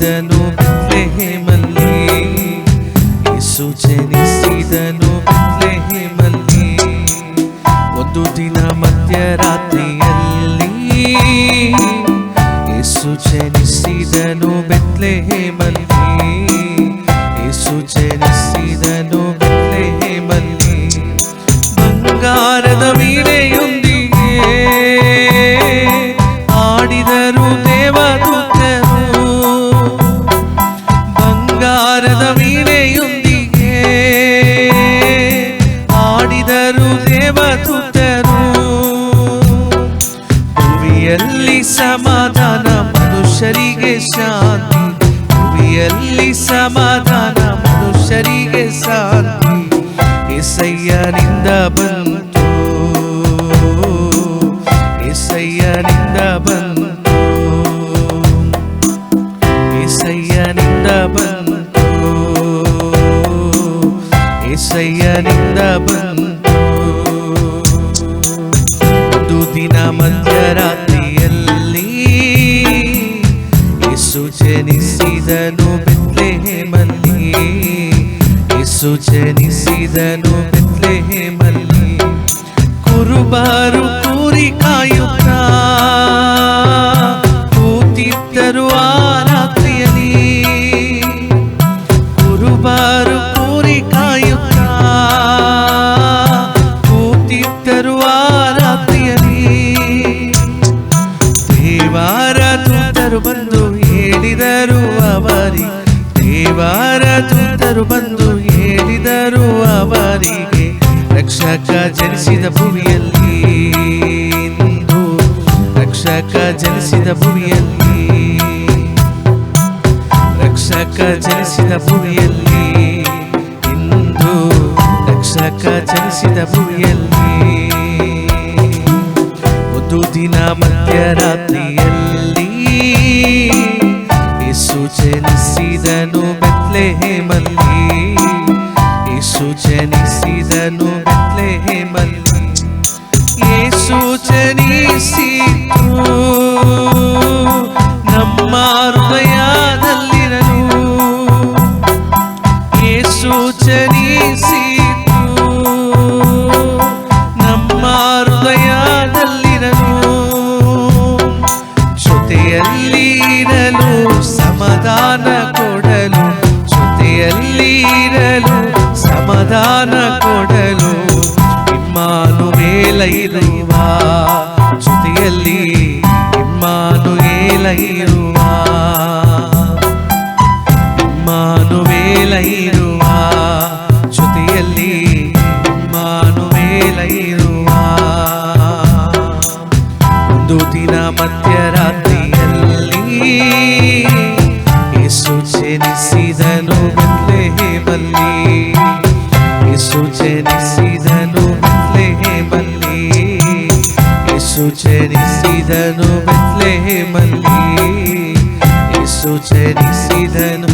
ನಿಸಿದನು ಲೆಹೆಮಲ್ಲಿ ಯೇಸು ಜನಿಸಿದನು ಲೆಹೆಮಲ್ಲಿ ಒಂದು ದಿನ ಮಧ್ಯರಾತ್ರಿಯಲ್ಲಿ ಯೇಸು ಜನಿಸಿದನು ಬೆತ್ಲೆಹೆಮಲ್ಲಿ ಯೇಸು ಜನಿಸಿ ಶಾಂತಿ ಭುವಿಯಲ್ಲಿ ಸಮಾಧಾನ ಮನುಷ್ಯರಿಗೆ ಶಾಂತಿ ಎಸಯ್ಯನಿಂದ ಬಂತು ಎಸಯ್ಯನಿಂದ ಬಂತು ಎಸಯ್ಯನಿಂದ ಬಂತು ಎಸಯ್ಯನಿಂದ ಬಂತು ಜನಿಸಿದನು ಬೆತ್ಲೆಹೇಮಲ್ಲಿ ಕುರುಬಾರು ಕೂರಿ ಕಾಯುತ್ತ ದೇವಾರ ದೂತರು ಬಂದು ಹೇಳಿದರು ಅವರಿಗೆ, ರಕ್ಷಕ ಜನಿಸಿದ ಭೂಮಿಯಲ್ಲಿ ರಕ್ಷಕ ಜನಿಸಿದ ಭೂಮಿಯಲ್ಲಿ, ರಕ್ಷಕ ಜನಿಸಿದ ಭೂಮಿಯಲ್ಲಿ ಇಂದು, ರಕ್ಷಕ ಜನಿಸಿದ ಭೂಮಿಯಲ್ಲಿ. ಒಂದು ದಿನ ಮಧ್ಯರಾತ್ರಿಯಲ್ಲಿ ಜನಿಸಿತು ನಮ್ಮ ಹೃದಯದಲ್ಲಿರಲು ಯೇಸು ಜನಿಸಿತು. ನಮ್ಮ ಹೃದಯದಲ್ಲಿರಲು ಜೊತೆಯಲ್ಲಿರಲು ಸಮಾಧಾನ ಕೊಡಲು, ಜೊತೆಯಲ್ಲಿರಲು ಸಮಾಧಾನ ಕೊಡಲು ಇಮ್ಮಾನು ಮೇಲ ಇರುವ ಜೊತೆಯಲ್ಲಿ ಇಮ್ಮಾನು ಏಲ ಇರುವ ಇಮ್ಮಾನುವೇಲ ಯೇಸು ಜನಿಸಿದನು ಬೆತ್ಲೆಹೇಮಲ್ಲಿ ಯೇಸು ಜನಿಸಿದನು